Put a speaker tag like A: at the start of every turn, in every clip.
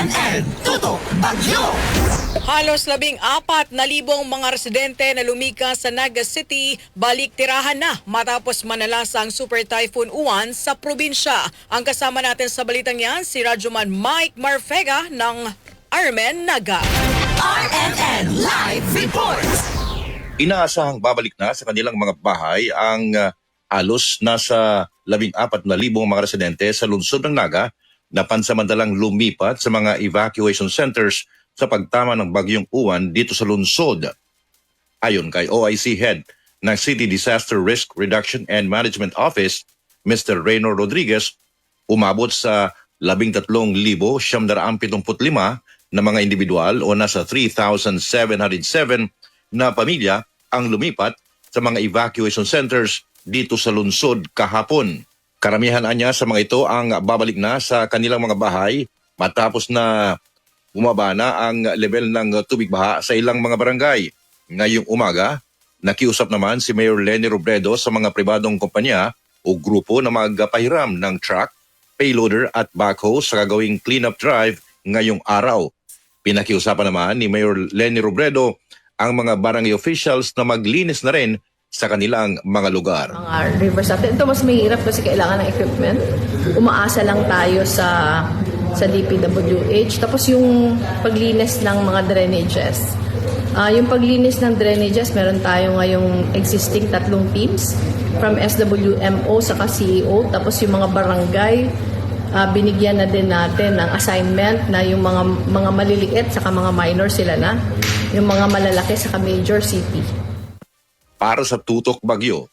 A: RMN Tutok Bagyo
B: Halos labing apat na libong mga residente na lumikas sa Naga City balik tirahan na matapos manalasa ang Super Typhoon Uwan sa probinsya. Ang kasama natin sa balitang yan, si Radyoman Mike Marfega ng Armen Naga.
A: RMN Live Report
C: inaasahang babalik na sa kanilang mga bahay ang uh, halos nasa 14,000 mga residente sa lungsod ng Naga na pansamantalang lumipat sa mga evacuation centers sa pagtama ng bagyong uwan dito sa lungsod. Ayon kay OIC Head ng City Disaster Risk Reduction and Management Office, Mr. Reyno Rodriguez, umabot sa 13,775 na mga individual o nasa 3,707 na pamilya ang lumipat sa mga evacuation centers dito sa lungsod kahapon. Karamihan anya sa mga ito ang babalik na sa kanilang mga bahay matapos na bumaba na ang level ng tubig baha sa ilang mga barangay. Ngayong umaga, nakiusap naman si Mayor Lenny Robredo sa mga pribadong kumpanya o grupo na magpahiram ng truck, payloader at backhoe sa gagawing cleanup drive ngayong araw. Pinakiusapan naman ni Mayor Lenny Robredo ang mga barangay officials na maglinis na rin sa kanilang mga lugar.
D: mga rivers natin. Ito mas mahirap kasi kailangan ng equipment. Umaasa lang tayo sa sa DPWH. Tapos yung paglinis ng mga drainages. Ah, yung paglinis ng drainages, meron tayo ngayong existing tatlong teams from SWMO sa CEO. Tapos yung mga barangay, ah, binigyan na din natin ng assignment na yung mga mga maliliit saka mga minor sila na. Yung mga malalaki saka major city.
C: Para sa Tutok Bagyo,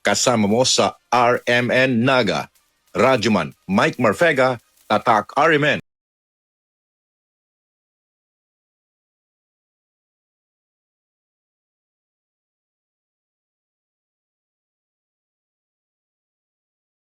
C: kasama mo sa RMN Naga, Radyoman Mike Marfega, Tatak RMN.